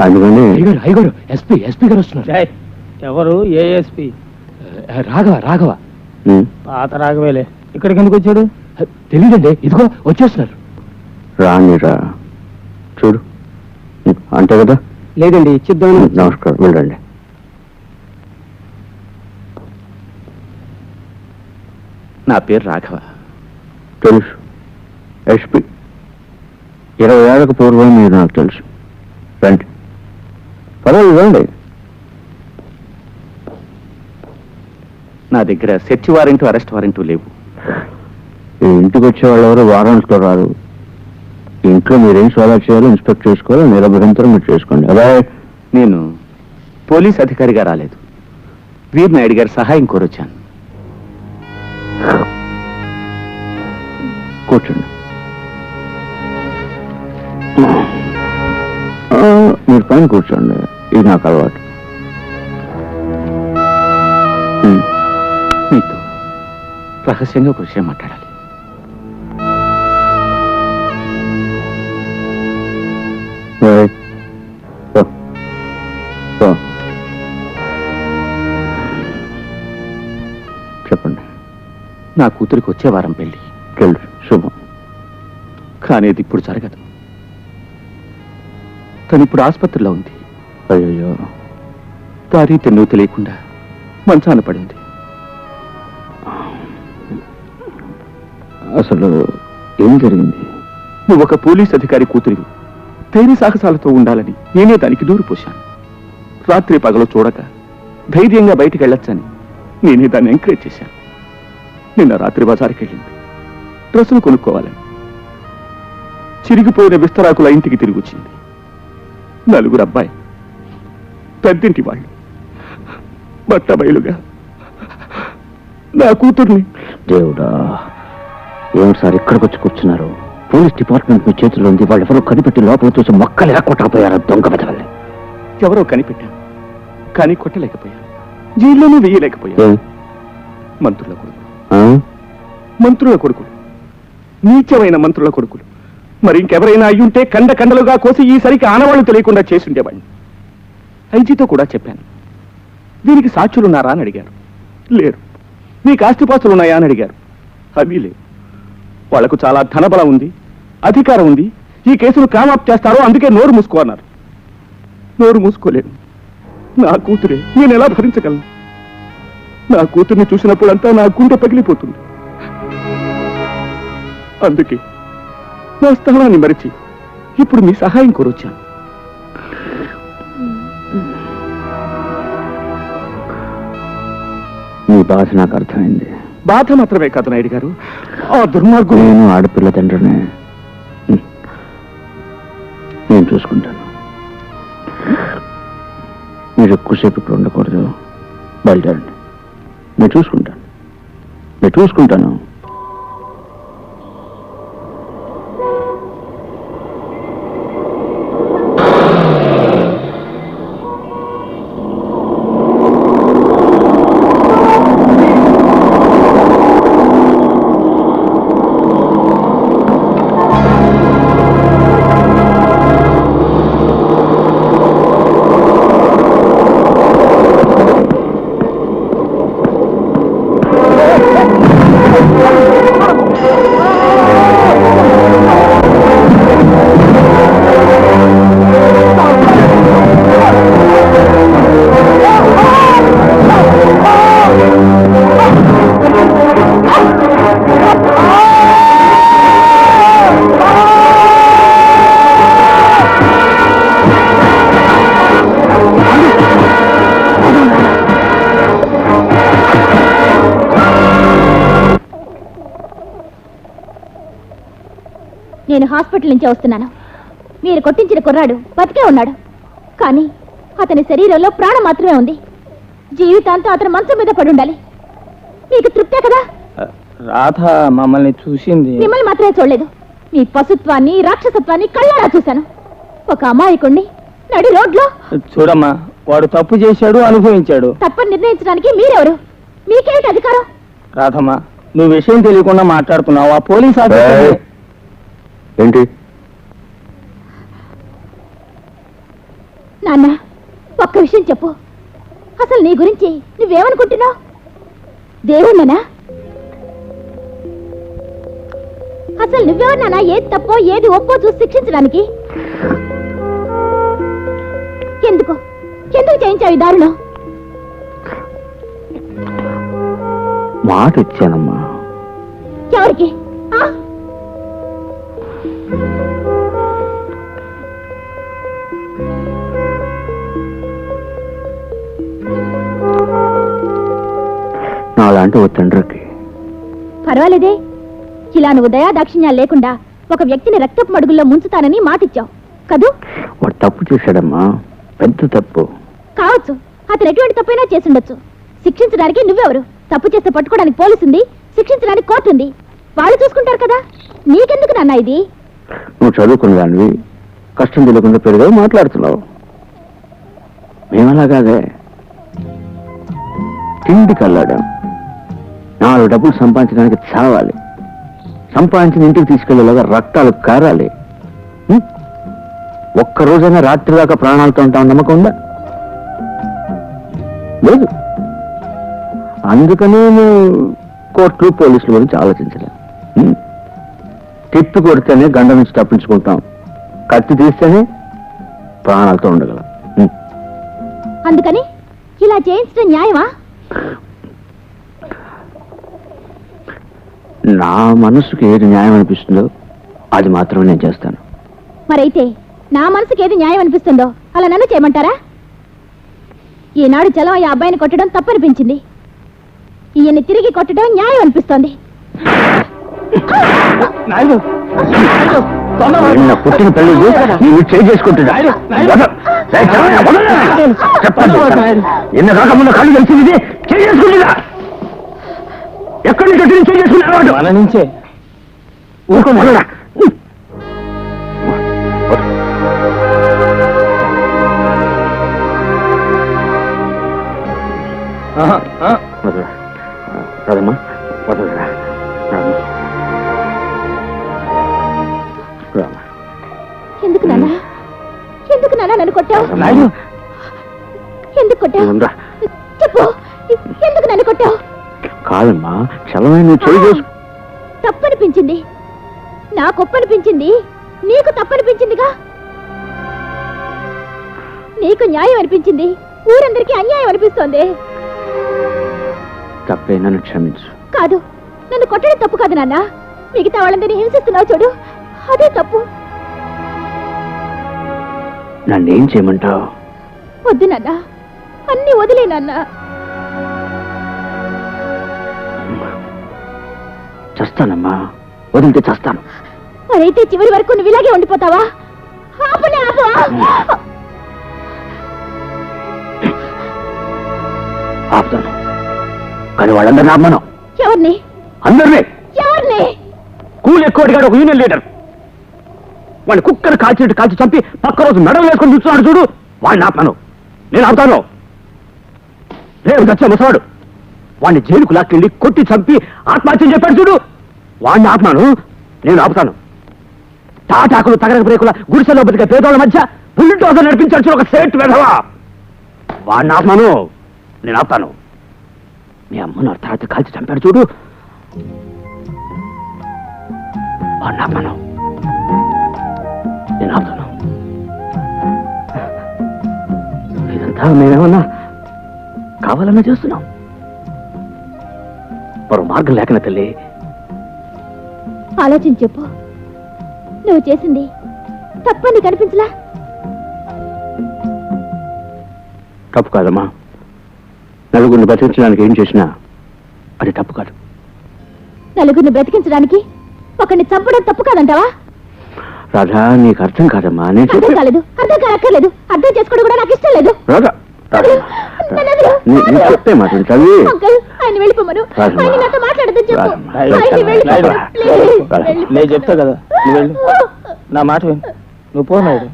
అందుకని అయ్యగారు అయ్యగారు ఎస్పీ ఎస్పీ గారు వస్తున్నారు. ఎవరు? ఏఎస్పి ఆ, రాఘవ రాఘవ. ఉమ్, పాత రాఘవేలే. ఇక్కడికి ఎందుకు వచ్చాడు? ఆ, తెలీదండి. ఇదిగో వచ్చేస్తున్నారు. రానిరా. చూడు. ఉమ్, అంతే కదా? లేదండి ఇచ్చిద్దాం నమస్కారం వెళ్ళండి. నా పేరు రాఘవ. తెలుసు. ఎస్పి. ఇరవై ఏళ్ళకు పూర్వం మీరు నాకు తెలుసు. రండి. పర్వాలేదు రండి నా దగ్గర సెర్చ్ వారెంట్ అరెస్ట్ వారెంట్ లేవు. ఇంటికి వచ్చే వాళ్ళు ఎవరు? వారాంట్లో రారు. ఇంట్లో మీరేం సోదా చేయాలో ఇన్స్పెక్ట్ చేసుకోవాలో నిరభ్యంతరం మీరు చేసుకోండి. అలా నేను పోలీస్ అధికారిగా రాలేదు. వీర్ నాయుడు గారి సహాయం కోరొచ్చాను. కూర్చోండి. మీరు పైన కూర్చోండి. ఇది నాకు అలవాటు. మీతో రహస్యంగా ఒక విషయం మాట్లాడాలి. చెప్పండి. నా కూతురికి వచ్చే వారం పెళ్ళి తెలుసు శుభం. కానీ అది ఇప్పుడు జరగదు. తను ఇప్పుడు ఆసుపత్రిలో ఉంది. అయ్యో దారి తెన్ను తెలియకుండా మంచాన పడింది. అసలు ఏం జరిగింది? నువ్వు ఒక పోలీస్ అధికారి కూతురివి. ధైర్య సాహసాలతో ఉండాలని నేనే దానికి దూరు పోశాను. రాత్రి పగలు చూడక ధైర్యంగా బయటికి వెళ్ళొచ్చని నేనే దాన్ని ఎంకరేజ్ చేశాను. నిన్న రాత్రి బజార్కి వెళ్ళింది. డ్రెస్సులు కొనుక్కోవాలని. చిరిగిపోయిన విస్తరాకుల ఇంటికి తిరిగి వచ్చింది. నలుగురు అబ్బాయి పెద్దింటి వాళ్ళు. బట్ట బయలుగా. నా కూతుర్ని. దేవుడా ఏమిటి సార్ ఇక్కడికి వచ్చి కూర్చున్నారు? పోలీస్ డిపార్ట్మెంట్ మీ చేతిలో ఉంది. వాళ్ళు ఎవరో కనిపెట్టి లోపల చూసి మొక్కలు కొట్టకపోయారు దొంగ పెదవల్ని. ఎవరో కనిపెట్టాను కానీ కొట్టలేకపోయాను జైల్లోనూ వేయలేకపోయాను మంత్రుల కొడుకులు. మంత్రుల కొడుకులు. నీచమైన మంత్రుల కొడుకులు. మరి ఇంకెవరైనా అయ్యుంటే కండ కండలుగా కోసి ఈసరికి ఆనవాళ్ళు తెలియకుండా చేసుండేవాడిని. ఐజీతో కూడా చెప్పాను. దీనికి సాక్షులున్నారా అని అడిగారు. లేరు. మీకు ఆస్తిపాస్తులు ఉన్నాయా అని అడిగారు. అవి లేవు. వాళ్ళకు చాలా ధనబలం ఉంది అధికారం ఉంది. ఈ కేసును కామాప్ చేస్తారో అందుకే నోరు మూసుకో అన్నారు. నోరు మూసుకోలేను. నా కూతురే నేను ఎలా భరించగలను? నా కూతుర్ని చూసినప్పుడంతా నా గుండె పగిలిపోతుంది. అందుకే నా స్థానాన్ని మరిచి ఇప్పుడు మీ సహాయం కోరొచ్చాను. బాధ నాకు అర్థమైంది. బాధ మాత్రమే కాదు నాయుడు గారు. ఆ దుర్మార్గుడు నేను ఆడపిల్ల తండ్రిని. నేను చూసుకుంటాను. మీరు ఎక్కువసేపు ఇక్కడ ఉండకూడదు. బయలుదేరండి. నేను చూసుకుంటాను. నేను చూసుకుంటాను. నేను హాస్పిటల్ నుంచి వస్తున్నాను. మీరు కొట్టించిన కుర్రాడు బతికే ఉన్నాడు. కానీ అతని శరీరంలో ప్రాణం మాత్రమే ఉంది. జీవితాంతం అతను మంచం మీద పడి ఉండాలి. మీకు తృప్తే కదా? రాధ మమ్మల్ని చూసింది. మిమ్మల్ని మాత్రమే చూడలేదు. మీ పశుత్వాన్ని రాక్షసత్వాన్ని కళ్ళారా చూశాను. ఒక అమాయకుణ్ణి నడి రోడ్లో చూడమ్మా వాడు తప్పు చేశాడు అనుభవించాడు. తప్పని నిర్ణయించడానికి మీరెవరు? మీకేమిటి అధికారం? రాధమ్మ నువ్వు విషయం తెలియకుండా మాట్లాడుతున్నావు. ఆ పోలీస్ ఆఫీసర్! ఏంటి? నాన్న ఒక్క విషయం చెప్పు. అసలు నీ గురించి నువ్వేమనుకుంటున్నావు? దేవుణ్ణనా అసలు నువ్వెవరినానా ఏది తప్పో ఏది ఒప్పో చూసి శిక్షించడానికి? ఎందుకు? ఎందుకు చేయించావు దారుణం మాట ఇచ్చానమ్మా ఎవరికి? నాలాంటి ఓ తండ్రికి. పర్వాలేదే. ఇలా నువ్వు దయా దాక్షిణ్యాలు లేకుండా ఒక వ్యక్తిని రక్తపు మడుగుల్లో ముంచుతానని మాటిచ్చావు. కదూ? వాడు తప్పు చేశాడమ్మా. పెద్ద తప్పు. కావచ్చు. అతను ఎటువంటి తప్పైనా చేసుండొచ్చు. శిక్షించడానికి నువ్వెవరు? తప్పు చేస్తే పట్టుకోవడానికి పోలీసు ఉంది శిక్షించడానికి కోర్టు ఉంది వాళ్ళు చూసుకుంటారు కదా. నీకెందుకు నాన్న ఇది? నువ్వు చదువుకున్న దానివి కష్టం తెలియకుండా పెరిగా మాట్లాడుతున్నావు. మేమలా కాదే తిండికి అల్లాడాం నాలుగు డబ్బులు సంపాదించడానికి చావాలి. సంపాదించిన ఇంటికి తీసుకెళ్ళేలాగా రక్తాలు కారాలి. ఒక్కరోజైనా ఒక్క రాత్రి దాకా ప్రాణాలతో ఉంటాం నమ్మకం ఉందా? లేదు. అందుకనే నేను కోర్టులు పోలీసుల గురించి ఆలోచించలే తిప్పి కొడితేనే గండ నుంచి తప్పించుకుంటాం. కత్తి తీస్తేనే ప్రాణాలతో ఉండగలం. అందుకని ఇలా చేయించడం న్యాయమా? నా మనసుకి ఏది న్యాయం అనిపిస్తుందో అది మాత్రమే నేను చేస్తాను. మరైతే నా మనసుకి ఏది న్యాయం అనిపిస్తుందో అలా నన్ను చేయమంటారా? ఈనాడు చలం ఈ అబ్బాయిని కొట్టడం తప్పనిపించింది. ఈయన్ని తిరిగి కొట్టడం న్యాయం అనిపిస్తోంది. నిన్న పుట్టిన తల్లి నేను చేసుకుంటున్నా. చెప్పండి నిన్న కాకముందు కళ్ళు తెలిసింది చేసుకుంటుందా ఎక్కడి నుంచి వచ్చి చేయి చేసుకున్నాడు మన నుంచే. ఊరుకో మొదలరా ఆహా, ఆ. వదలరా. ఎందుకు నాన్న? ఎందుకు నాన్న నన్ను కొట్టావు? ఎందుకు కొట్టావు? చెప్పు. ఎందుకు నన్ను కొట్టావు? కాదమ్మా చలమైన నువ్వు చేయి చేసు తప్పనిపించింది. నాకు తప్పనిపించిందిగా? నీకు న్యాయం అనిపించింది. ఊరందరికీ అన్యాయం అనిపిస్తోంది. తప్పే నన్ను క్షమించు. కాదు నన్ను కొట్టడం తప్పు కాదు నాన్న. మిగతా వాళ్ళందరినీ హింసిస్తున్నావు చూడు. అదే తప్పు. నన్ను ఏం చేయమంటావు? వద్దు నాన్న. అన్ని వదిలే నాన్న. చస్తానమ్మా. వదిలితే చస్తాను. మరైతే చివరి వరకు నువ్వు ఇలాగే ఉండిపోతావా? ఆపనే ఆపు ఆపుతాను. కానీ వాళ్ళందరినీ ఆపమను. ఎవరిని? అందరినీ. ఎవరిని? కూలి ఎక్కువ ఒక యూనియన్ లీడర్. వాడిని కుక్కను కాల్చినట్టు కాల్చి చంపి పక్క రోజు మెడలు వేసుకొని చూస్తున్నాడు చూడు. వాడిని ఆపను నేను ఆపుతాను. రేపు చచ్చా ముసవాడు వాడిని జైలుకు లాక్కెళ్ళి కొట్టి చంపి ఆత్మహత్య చెప్పాడు చూడు. వాడిని ఆపనాను నేను ఆపుతాను. తాటాకులు తగరక బ్రేకుల గుడిసెలో బతికే పేదోళ్ళ మధ్య బుల్డోజర్ నడిపించాడు ఒక సేట్ వెధవా. వాడిని ఆపనాను నేను ఆపుతాను. మీ అమ్మను అర్ధరాత్రి కాల్చి చంపాడు చూడు. వాడిని ఆపుతాను. నేను ఆపుతాను. ఇదంతా మేమేమన్నా కావాలన్నా చేస్తున్నాం. మరో మార్గం లేకనే తల్లి ఆలోచించి చెప్పు. నువ్వు చేసింది తప్పని కనిపించలా? తప్పు కాదమ్మా. నలుగురిని బతికించడానికి ఏం చేసినా అది తప్పు కాదు. నలుగురిని బ్రతికించడానికి ఒకరిని చంపడం తప్పు కాదంటావా? రాధా నీకు అర్థం కాదమ్మా. నేను అర్థం చెప్పే- కాలేదు. అర్థం కానక్కర్లేదు. అర్థం చేసుకోవడం కూడా నాకు ఇష్టం లేదు. రాధా రాధా. నీ- మాట అంకుల్ ఆయన వెళ్ళిపోమను. ఆయన నాతో మాట్లాడదని చెప్పు. ఆయన వెళ్ళిపోమను. ప్లీజ్. నేను చెప్తా కదా నువ్వు వెళ్ళు నా మాట విను నువ్వు పో నాయుడు.